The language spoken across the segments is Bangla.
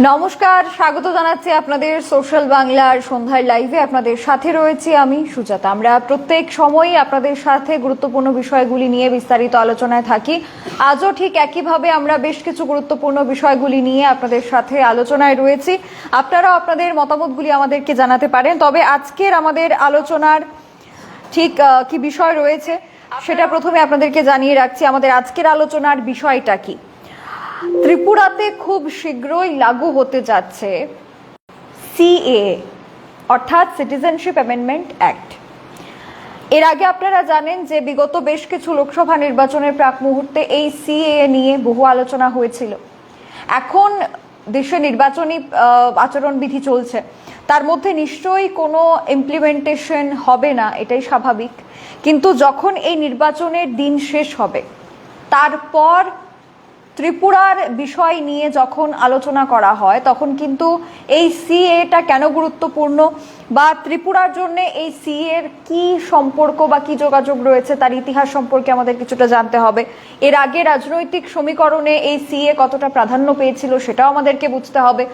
নমস্কার স্বাগত জানাচ্ছি আপনাদের সোশ্যাল বাংলার সন্ধ্যার লাইভে। আপনাদের সাথে রয়েছি আমি সুজাতা। আমরা প্রত্যেক সময়ই আপনাদের সাথে গুরুত্বপূর্ণ বিষয়গুলি নিয়ে বিস্তারিত আলোচনায় থাকি। আজও ঠিক একইভাবে আমরা বেশ কিছু গুরুত্বপূর্ণ বিষয়গুলি নিয়ে আপনাদের সাথে আলোচনায় রয়েছি। আপনারাও আপনাদের মতামতগুলি আমাদেরকে জানাতে পারেন। তবে আজকের আমাদের আলোচনার ঠিক কি বিষয় রয়েছে সেটা প্রথমে আপনাদেরকে জানিয়ে রাখছি। আমাদের আজকের আলোচনার বিষয়টা কি? ত্রিপুরাতে খুব শীঘ্রই লাগু হতে যাচ্ছে। সিএ অর্থাৎ সিটিজেনশিপ অ্যামেন্ডমেন্ট অ্যাক্ট এর আগে আপনারা জানেন যে বিগত বেশ কিছু লোকসভা নির্বাচনের প্রাক মুহূর্তে এই সিএ নিয়ে বহু আলোচনা হয়েছিল। এখন দেশে নির্বাচনী আচরণবিধি চলছে। তার মধ্যে নিশ্চয়ই কোনো ইমপ্লিমেন্টেশন হবে না, এটাই স্বাভাবিক। কিন্তু যখন এই নির্বাচনের দিন শেষ হবে, তারপর ত্রিপুরার বিষয় নিয়ে যখন আলোচনা করা হয়, তখন কিন্তু এই সিএটা কেন গুরুত্বপূর্ণ বা ত্রিপুরার জন্য এই সিএর কি সম্পর্ক বা কি যোগাযোগ রয়েছে তার ইতিহাস সম্পর্কে আমাদের কিছুটা জানতে হবে। এর আগে রাজনৈতিক সমীকরণে এই সিএ কতটা প্রাধান্য পেয়েছিল সেটাও আমাদেরকে বুঝতে হবে।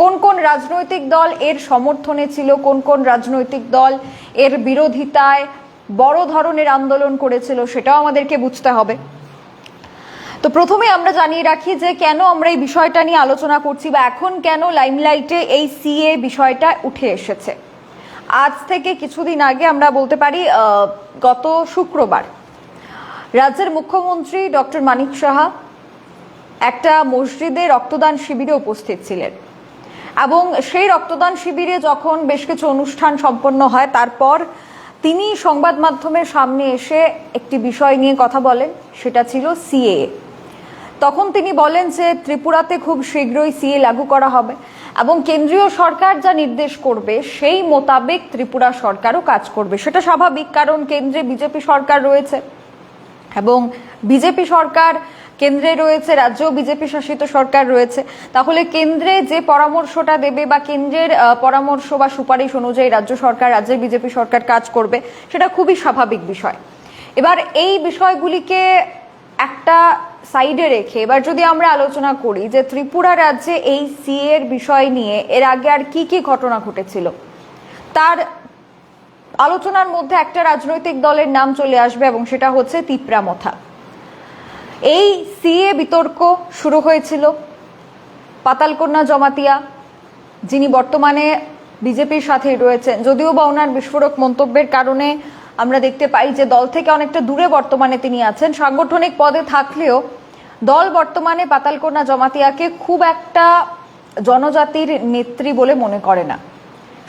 কোন কোন রাজনৈতিক দল এর সমর্থনে ছিল, কোন কোন রাজনৈতিক দল এর বিরোধিতায় বড় ধরনের আন্দোলন করেছিল সেটাও আমাদেরকে বুঝতে হবে। তো প্রথমে আমরা জানিয়ে রাখি যে কেন আমরা এই বিষয়টা নিয়ে আলোচনা করছি বা এখন কেন লাইমলাইটে এই সিএ বিষয়টা উঠে এসেছে। আজ থেকে কিছুদিন আগে আমরা বলতে পারি গত শুক্রবার রাজ্যের মুখ্যমন্ত্রী ডক্টর মানিক সাহা একটা মসজিদে রক্তদান শিবিরে উপস্থিত ছিলেন এবং সেই রক্তদান শিবিরে যখন বেশ কিছু অনুষ্ঠান সম্পন্ন হয়, তারপর তিনি সংবাদ মাধ্যমের সামনে এসে একটি বিষয় নিয়ে কথা বলেন, সেটা ছিল সিএ। তখন তিনি বলেন যে ত্রিপুরাতে খুব শীঘ্রই সিএ লাগু করা হবে এবং কেন্দ্রীয় সরকার যা নির্দেশ করবে সেই মোতাবেক ত্রিপুরা সরকারও কাজ করবে। সেটা স্বাভাবিক কারণ কেন্দ্রে বিজেপি সরকার রয়েছে এবং বিজেপি সরকার কেন্দ্রে রয়েছে, রাজ্যেও বিজেপি শাসিত সরকার রয়েছে। তাহলে কেন্দ্রে যে পরামর্শটা দেবে বা কেন্দ্রের পরামর্শ বা সুপারিশ অনুযায়ী রাজ্য সরকার, রাজ্যের বিজেপি সরকার কাজ করবে, সেটা খুবই স্বাভাবিক বিষয়। এবার এই বিষয়গুলিকে একটা সাইডে রেখে, এবার যদি আমরা আলোচনা করি যে ত্রিপুরা রাজ্যে এই সি এর বিষয় নিয়ে, এর আগে আর কি কি ঘটনা ঘটেছিল? তার আলোচনার মধ্যে একটা রাজনৈতিক দলের নাম চলে আসবে এবং সেটা হচ্ছে তিপ্রামথা এই সিএ বিতর্ক শুরু হয়েছিল। পাতালকন্যা জমাতিয়া, যিনি বর্তমানে বিজেপির সাথেই রয়েছেন, যদিও বা ওনার বিস্ফোরক মন্তব্যের কারণে আমরা দেখতে পাই যে দল থেকে অনেকটা দূরে বর্তমানে তিনি আছেন। সাংগঠনিক পদে থাকলেও দল বর্তমানে পাতালকোনা জমাতিয়াকে খুব একটা জনজাতির নেত্রী বলে মনে করে না।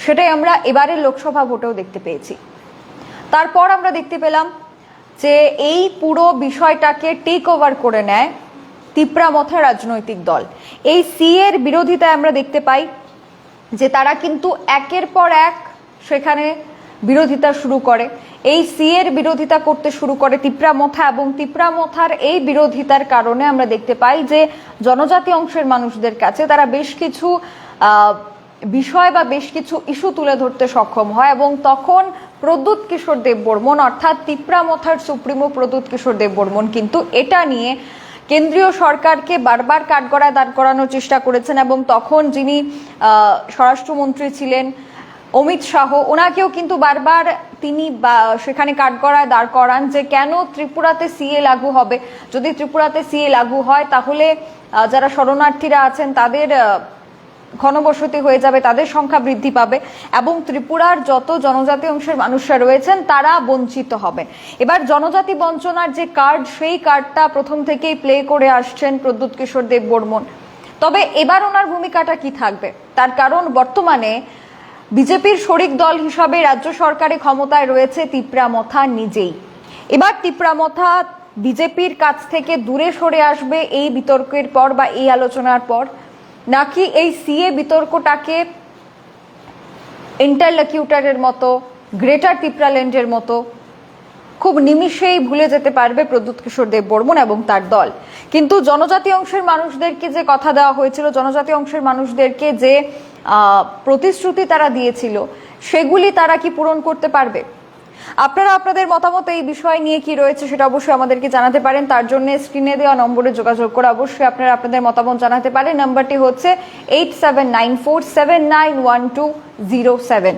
সেটাই আমরা এবারের লোকসভা ভোটেও দেখতে পেয়েছি। তারপর আমরা দেখতে পেলাম যে এই পুরো বিষয়টাকে টেক ওভার করে নেয় তিপ্রামথা রাজনৈতিক দল। এই সি এর বিরোধিতায় আমরা দেখতে পাই যে তারা কিন্তু একের পর এক সেখানে বিরোধিতা শুরু করে। এই সি এর বিরোধিতা করতে শুরু করে তিপ্রামথা এবং তিপ্রামথার এই বিরোধিতার কারণে আমরা দেখতে পাই যে জনজাতি অংশের মানুষদের কাছে তারা বেশ কিছু বিষয় বা বেশ কিছু ইস্যু তুলে ধরতে সক্ষম হয় এবং তখন প্রদ্যুৎ কিশোর দেব বর্মন অর্থাৎ তিপ্রামথার সুপ্রিমো প্রদ্যুৎ কিশোর দেব বর্মন কিন্তু এটা নিয়ে কেন্দ্রীয় সরকারকে বারবার কাঠগড়ায় দাঁড় করানোর চেষ্টা করেছেন এবং তখন যিনি স্বরাষ্ট্রমন্ত্রী ছিলেন অমিত শাহ, ওনাকেও কিন্তু বারবার তিনি সেখানে কাঠগড়ায় দাঁড় করান যে কেন ত্রিপুরাতে সিএ লাগু হবে। যদি ত্রিপুরাতে সিএ লাগু হয়, তাহলে যারা শরণার্থীরা আছেন, তাদের ঘনবসতি হয়ে যাবে, তাদের সংখ্যা বৃদ্ধি পাবে এবং ত্রিপুরার যত জনজাতি অংশের মানুষরা রয়েছেন, তারা বঞ্চিত হবে। এবার জনজাতি বঞ্চনার যে কার্ড, সেই কার্ডটা প্রথম থেকেই প্লে করে আসছেন প্রদ্যুৎ কিশোর দেব বর্মন। তবে এবার ওনার ভূমিকাটা কি থাকবে? তার কারণ বর্তমানে বিজেপির শরিক দল হিসাবে রাজ্য সরকারে ক্ষমতায় রয়েছে তিপ্রামথা নিজেই। এবার তিপ্রামথা বিজেপির কাছ থেকে দূরে সরে আসবে এই বিতর্কের পর বা এই আলোচনার পর। নাকি এই সিএ বিতর্কটাকে ইন্টারলকিউটারের মতো, গ্রেটার তিপ্রাল্যান্ডের মতো খুব নিমিষেই ভুলে যেতে পারবে প্রদ্যুৎ কিশোর দেব বর্মন এবং তার দল। কিন্তু জনজাতি অংশের মানুষদেরকে যে কথা দেওয়া হয়েছিল, জনজাতি অংশের মানুষদেরকে যে প্রতিশ্রুতি তারা দিয়েছিল, সেগুলি তারা কি পূরণ করতে পারবে? আপনারা আপনাদের মতামত এই বিষয় নিয়ে কি রয়েছে সেটা অবশ্যই আমাদেরকে জানাতে পারেন। তার জন্য স্ক্রিনে দেওয়া নম্বরে যোগাযোগ করে অবশ্যই আপনারা আপনাদের মতামত জানাতে পারেন। নাম্বারটি হচ্ছে eight seven nine four seven nine one two zero seven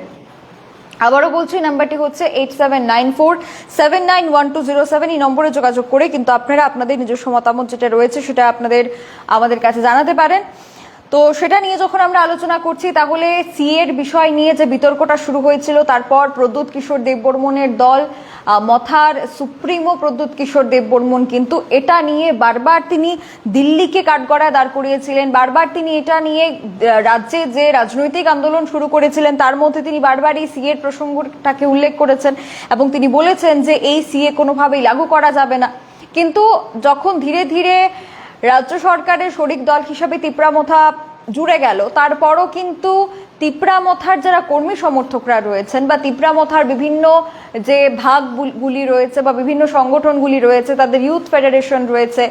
আবারও বলছি, নাম্বারটি হচ্ছে eight seven nine four seven nine one two zero seven এই নম্বরে যোগাযোগ করে কিন্তু আপনারা আপনাদের নিজস্ব মতামত যেটা রয়েছে সেটা আপনাদের, আমাদের কাছে জানাতে পারেন। তো সেটা নিয়ে যখন আমরা আলোচনা করছি, তাহলে সিএর বিষয় নিয়ে যে বিতর্কটা শুরু হয়েছিল, তারপর প্রদ্যুৎ কিশোর দেববর্মনের দল মথার সুপ্রিমো প্রদ্যুৎ কিশোর দেববর্মন কিন্তু এটা নিয়ে বারবার তিনি দিল্লিকে কাঠগড়ায় দাঁড় করিয়েছিলেন, বারবার তিনি এটা নিয়ে রাজ্যে যে রাজনৈতিক আন্দোলন শুরু করেছিলেন, তার মধ্যে তিনি বারবারই সিএর প্রসঙ্গটাকে উল্লেখ করেছেন এবং তিনি বলেছেন যে এই সিএ কোনোভাবেই লাগু করা যাবে না। কিন্তু যখন ধীরে ধীরে রাজ্য সরকারের শরিক দল হিসাবে তিপ্রামথা জুড়ে গেল। তারপরও কিন্তু তিপ্রামথার যারা কর্মী সমর্থকরা রয়েছেন বা তিপ্রামথার বিভিন্ন যে ভাগগুলি রয়েছে বা বিভিন্ন সংগঠনগুলি রয়েছে, তাদের ইউথ ফেডারেশন রয়েছে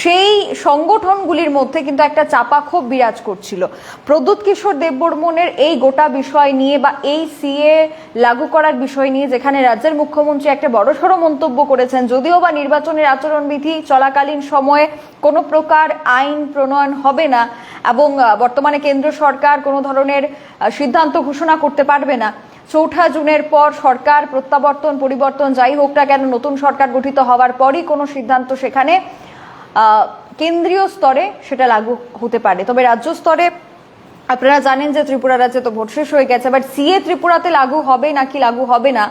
সেই সংগঠনগুলির মধ্যে কিন্তু একটা চাপা ক্ষোভ বিরাজ করছিল। প্রদ্যুৎ কিশোর দেববর্মনের এই গোটা বিষয় নিয়ে বা এই সিএ লাগু করার বিষয় নিয়ে যেখানে রাজ্যের মুখ্যমন্ত্রী একটা বড়সড় মন্তব্য করেছেন, যদিও বা নির্বাচনের আচরণবিধি চলাকালীন সময়ে কোনো প্রকার আইন প্রণয়ন হবে না এবং বর্তমানে কেন্দ্র সরকার কোনো ধরনের সিদ্ধান্ত ঘোষণা করতে পারবে না। চৌঠা জুনের পর সরকার প্রত্যাবর্তন, পরিবর্তন যাই হোক না কেন নতুন সরকার গঠিত হওয়ার পরই কোনো সিদ্ধান্ত সেখানে কেন্দ্রীয় স্তরে সেটা লাগু হতে পারে। তবে রাজ্য স্তরে আপনারা জানেন যে ত্রিপুরা রাজ্যে তো ভোট শেষ হয়ে গেছে বাট সিএ ত্রিপুরাতে লাগু হবে নাকি লাগু হবে না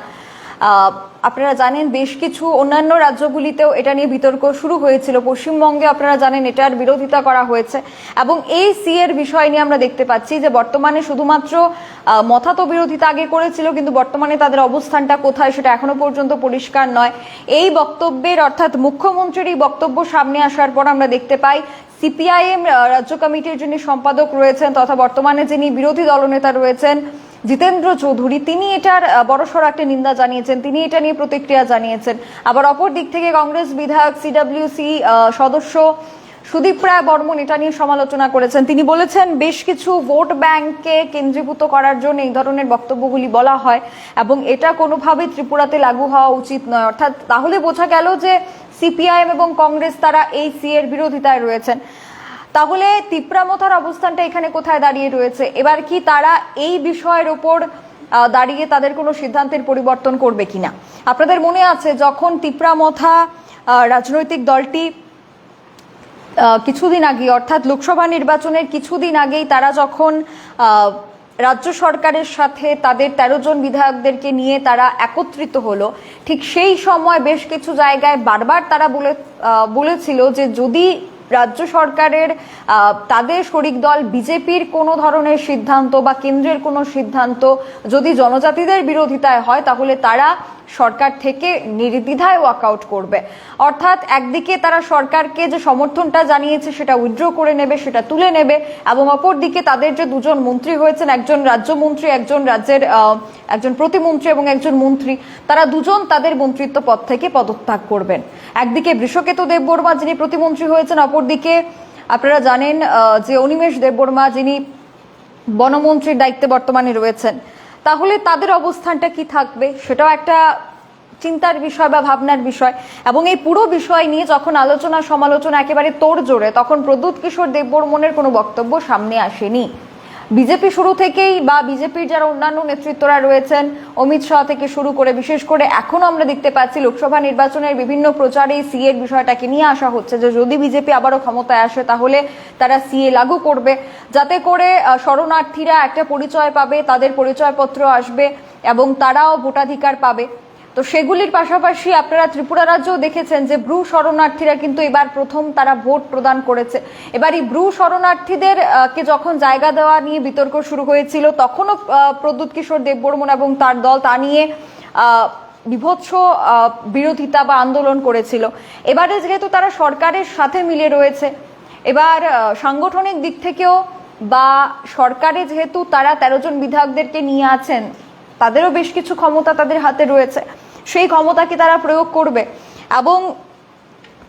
আপনারা জানেন বেশ কিছু অন্যান্য রাজ্যগুলিতেও এটা নিয়ে বিতর্ক শুরু হয়েছিল। পশ্চিমবঙ্গে আপনারা জানেন এটার বিরোধিতা করা হয়েছে। এবং এই সি এর বিষয় নিয়ে আমরা দেখতে পাচ্ছি যে বর্তমানে শুধুমাত্র আহ, মথা তো বিরোধিতা আগে করেছিল কিন্তু বর্তমানে তাদের অবস্থানটা কোথায় সেটা এখনও পর্যন্ত পরিষ্কার নয়। এই বক্তব্যের অর্থাৎ মুখ্যমন্ত্রীর এই বক্তব্য সামনে আসার পর আমরা দেখতে পাই সিপিআইএম রাজ্য কমিটির যিনি সম্পাদক রয়েছেন তথা বর্তমানে যিনি বিরোধী দলনেতা রয়েছেন জিতেন্দ্র চৌধুরী, তিনি এটার বড়সড় একটা নিন্দা জানিয়েছেন, তিনি এটা নিয়ে প্রতিক্রিয়া জানিয়েছেন। আবার অপর দিক থেকে কংগ্রেস বিধায়ক সিডব্লিউসি সদস্য সুদীপ রায় বর্মন এটা নিয়ে সমালোচনা করেছেন। তিনি বলেছেন, বেশ কিছু ভোট ব্যাংককে কেন্দ্রীভূত করার জন্য এই ধরনের বক্তব্যগুলি বলা হয় এবং এটা কোনোভাবেই ত্রিপুরাতে লাগু হওয়া উচিত নয়। অর্থাৎ তাহলে বোঝা গেল যে সিপিআইএম এবং কংগ্রেস তারা এই সি এর বিরোধিতায় রয়েছেন। তাহলে তিপ্রামথার অবস্থানটা এখানে কোথায় দাঁড়িয়ে রয়েছে? এবার কি তারা এই বিষয়ের ওপর দাঁড়িয়ে তাদের কোনো সিদ্ধান্তের পরিবর্তন করবে কিনা? আপনাদের মনে আছে যখন তিপ্রামথা রাজনৈতিক দলটি কিছুদিন আগে, অর্থাৎ লোকসভা নির্বাচনের কিছুদিন আগেই তারা যখন রাজ্য সরকারের সাথে তাদের তেরো জন বিধায়কদেরকে নিয়ে তারা একত্রিত হলো, ঠিক সেই সময় বেশ কিছু জায়গায় বারবার তারা বলে বলেছিল যে যদি রাজ্য সরকারের তাদের শরিক দল বিজেপির কোনো ধরনের সিদ্ধান্ত বা কেন্দ্রের কোনো সিদ্ধান্ত যদি জনজাতিদের বিরোধিতায় হয়, তাহলে তারা সরকার থেকে নির্দ্বিধায় ওয়াকআউট করবে। অর্থাৎ একদিকে তারা সরকারকে যে সমর্থনটা জানিয়েছে সেটা উইথড্র করে নেবে, সেটা তুলে নেবে এবং অপরদিকে তাদের যে দুজন মন্ত্রী হয়েছেন, একজন রাজ্যমন্ত্রী, একজন রাজ্যের একজন প্রতিমন্ত্রী এবং একজন মন্ত্রী, তারা দুজন তাদের মন্ত্রিত্ব পদ থেকে পদত্যাগ করবেন। একদিকে বৃষকেতু দেববর্মা যিনি প্রতিমন্ত্রী হয়েছেন, অপরদিকে আপনারা জানেন যে অনিমেষ দেববর্মা যিনি বনমন্ত্রীর দায়িত্বে বর্তমানে রয়েছেন। তাহলে তাদের অবস্থানটা কি থাকবে? সেটাও একটা চিন্তার বিষয় বা ভাবনার বিষয়। এবং এই পুরো বিষয় নিয়ে যখন আলোচনা সমালোচনা একেবারে তোড় জোরে তখন প্রদ্যুৎ কিশোর দেববর্মনের কোনো বক্তব্য সামনে আসেনি। বিজেপি শুরু থেকেই বা বিজেপির যারা অন্যান্য নেতৃত্বরা রয়েছেন, অমিত শাহ থেকে শুরু করে, বিশেষ করে এখনও আমরা দেখতে পাচ্ছি লোকসভা নির্বাচনের বিভিন্ন প্রচারে সিএর বিষয়টাকে নিয়ে আসা হচ্ছে যে যদি বিজেপি আবারও ক্ষমতায় আসে তাহলে তারা সিএ লাগু করবে। যাতে করে শরণার্থীরা একটা পরিচয় পাবে, তাদের পরিচয়পত্র আসবে এবং তারাও ভোটাধিকার পাবে। তো সেগুলির পাশাপাশি আপনারা ত্রিপুরা রাজ্যও দেখেছেন যে ব্রু শরণার্থীরা কিন্তু এবার প্রথম তারা ভোট প্রদান করেছে। এবার এই ব্রু শরণার্থীদের কে যখন জায়গা দেওয়া নিয়ে বিতর্ক শুরু হয়েছিল, তখনও প্রদ্যুৎ কিশোর দেববর্মন এবং তার দল তা নিয়ে বিভৎস বিরোধিতা বা আন্দোলন করেছিল। এবারে যেহেতু তারা সরকারের সাথে মিলে রয়েছে, এবার সাংগঠনিক দিক থেকেও বা সরকারে যেহেতু তারা তেরো জন বিধায়কদেরকে নিয়ে আছেন তাদেরও বেশ কিছু ক্ষমতা তাদের হাতে রয়েছে। সেই ক্ষমতাকে তারা প্রয়োগ করবে? এবং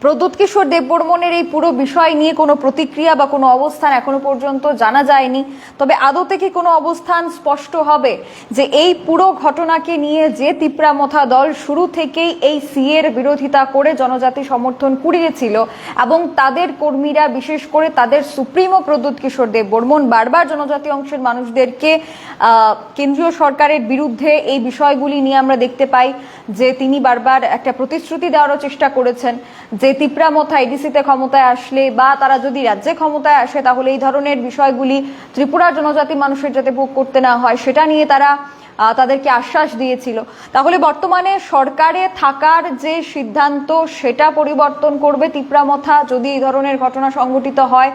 প্রদ্যুৎ কিশোর দেববর্মনের এই পুরো বিষয় নিয়ে কোনো প্রতিক্রিয়া বা কোনো অবস্থান এখনও পর্যন্ত জানা যায়নি। তবে আদতে কি কোনো অবস্থান স্পষ্ট হবে যে এই পুরো ঘটনাকে নিয়ে যে তিপ্রামথা দল শুরু থেকেই এই সিএর বিরোধিতা করে জনজাতি সমর্থন কুড়িয়েছিল এবং তাদের কর্মীরা, বিশেষ করে তাদের সুপ্রিমো প্রদ্যুৎ কিশোর দেববর্মন, বারবার জনজাতি অংশের মানুষদেরকে কেন্দ্রীয় সরকারের বিরুদ্ধে এই বিষয়গুলি নিয়ে আমরা দেখতে পাই যে তিনি বারবার একটা প্রতিশ্রুতি দেওয়ারও চেষ্টা করেছেন যে তিপ্রামথা এডিসিতে ক্ষমতায় আসলে বা তারা যদি রাজ্যে ক্ষমতায় আসে, তাহলে এই ধরনের বিষয়গুলি ত্রিপুরার জনজাতি মানুষের যাতে ভোগ করতে না হয়, সেটা নিয়ে তারা তাদেরকে আশ্বাস দিয়েছিল। তাহলে বর্তমানে সরকারে থাকার যে সিদ্ধান্ত, সেটা পরিবর্তন করবে তিপ্রামথা যদি এই ধরনের ঘটনা সংঘটিত হয়,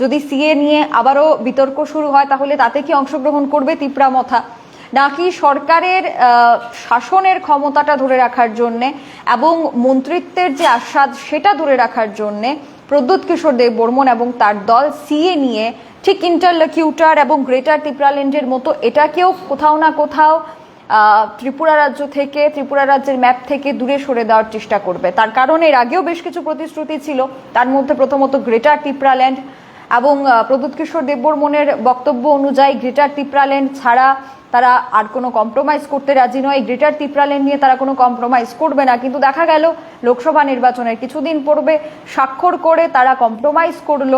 যদি সিএ নিয়ে আবারও বিতর্ক শুরু হয়, তাহলে তাতে কি অংশগ্রহণ করবে তিপ্রামথা নাকি সরকারের শাসনের ক্ষমতাটা ধরে রাখার জন্য এবং মন্ত্রিত্বের যে আস্বাদ সেটা ধরে রাখার জন্য প্রদ্যুৎ কিশোর দেব বর্মন এবং তার দল সিএ নিয়ে ঠিক ইন্টারলকিউটার এবং গ্রেটার ত্রিপুরাল্যান্ডের মতো এটাকেও কোথাও না কোথাও ত্রিপুরা রাজ্য থেকে, ত্রিপুরা রাজ্যের ম্যাপ থেকে দূরে সরে দেওয়ার চেষ্টা করবে। তার কারণ এর আগেও বেশ কিছু প্রতিশ্রুতি ছিল। তার মধ্যে প্রথমত গ্রেটার ত্রিপুরাল্যান্ড এবং প্রদ্যুৎ কিশোর দেববর্মনের বক্তব্য অনুযায়ী গ্রেটার ত্রিপুরাল্যান্ড ছাড়া তারা আর কোনো কম্প্রোমাইজ করতে রাজি নয়। গ্রেটার ত্রিপুরাল্যান্ড নিয়ে তারা কোনো কম্প্রোমাইজ করবে না। কিন্তু দেখা গেল, লোকসভা নির্বাচনের কিছুদিন পূর্বে স্বাক্ষর করে তারা কম্প্রোমাইজ করল।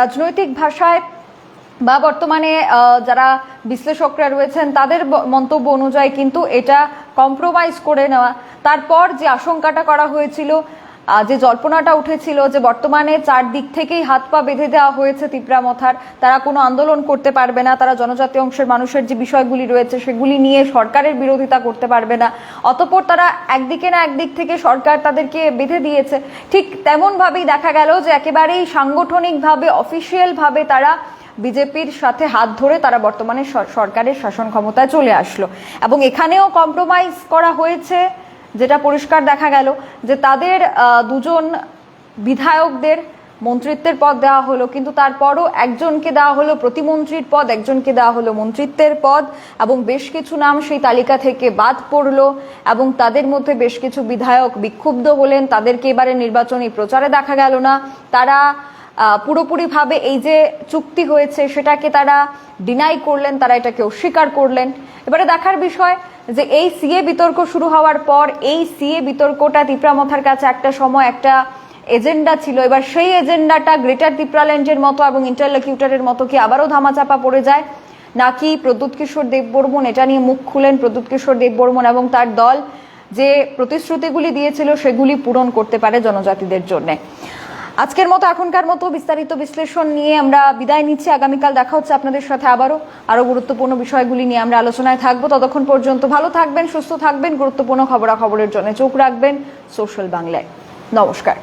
রাজনৈতিক ভাষায় বা বর্তমানে যারা বিশ্লেষকরা রয়েছেন, তাদের মন্তব্য অনুযায়ী কিন্তু এটা কম্প্রোমাইজ করে নেওয়া। তারপর যে আশঙ্কাটা করা হয়েছিল যে জল্পনাটা উঠেছিল যে বর্তমানে চারদিক থেকেই হাত পা বেঁধে দেওয়া হয়েছে তিপ্রামথার তারা কোনো আন্দোলন করতে পারবে না, তারা জনজাতি অংশের মানুষের যে বিষয়গুলি রয়েছে সেগুলি নিয়ে সরকারের বিরোধিতা করতে পারবে না। অতপর তারা একদিকে না একদিক থেকে সরকার তাদেরকে বেঁধে দিয়েছে। ঠিক তেমনভাবেই দেখা গেল যে একেবারেই সাংগঠনিকভাবে, অফিসিয়ালভাবে তারা বিজেপির সাথে হাত ধরে তারা বর্তমানে সর- সরকারের শাসন ক্ষমতায় চলে আসলো। এবং এখানেও কম্প্রোমাইজ করা হয়েছে। যেটা পরিষ্কার দেখা গেল যে তাদের দুজন বিধায়কদের মন্ত্রিত্বের পদ দেওয়া হলো, কিন্তু তারপরও একজনকে দেওয়া হলো প্রতিমন্ত্রীর পদ, একজনকে দেওয়া হলো মন্ত্রিত্বের পদ, এবং বেশ কিছু নাম সেই তালিকা থেকে বাদ পড়ল, এবং তাদের মধ্যে বেশ কিছু বিধায়ক বিক্ষুব্ধ হলেন, তাদেরকে এবারে নির্বাচনী প্রচারে দেখা গেল না। তারা পুরোপুরিভাবে এই যে চুক্তি হয়েছে, সেটাকে তারা ডিনাই করলেন, তারা এটাকে অস্বীকার করলেন। এবারে দেখার বিষয় যে এই সিএ বিতর্ক শুরু হওয়ার পর এই সিএ বিতর্কটা তিপ্রা মথার কাছে একটা সময় একটা এজেন্ডা ছিল। এবার সেই এজেন্ডাটা গ্রেটার তিপ্রাল্যান্ডের মতো এবং ইন্টারলকিউটারের মতো কি আবারও ধামাচাপা পড়ে যায়? নাকি প্রদ্যুৎ কিশোর দেববর্মন, এটা নিয়ে মুখ খুলেন প্রদ্যুৎ কিশোর দেববর্মন এবং তার দল যে প্রতিশ্রুতিগুলি দিয়েছিল সেগুলি পূরণ করতে পারে জনজাতিদের জন্য। আজকের মতো এখনকার মতো বিস্তারিত বিশ্লেষণ নিয়ে আমরা বিদায় নিচ্ছি। আগামীকাল দেখা হচ্ছে আপনাদের সাথে আবারও। আরও গুরুত্বপূর্ণ বিষয়গুলি নিয়ে আমরা আলোচনায় থাকব। ততক্ষণ পর্যন্ত ভালো থাকবেন, সুস্থ থাকবেন। গুরুত্বপূর্ণ খবরাখবরের জন্য চোখ রাখবেন সোশ্যাল বাংলায়। নমস্কার।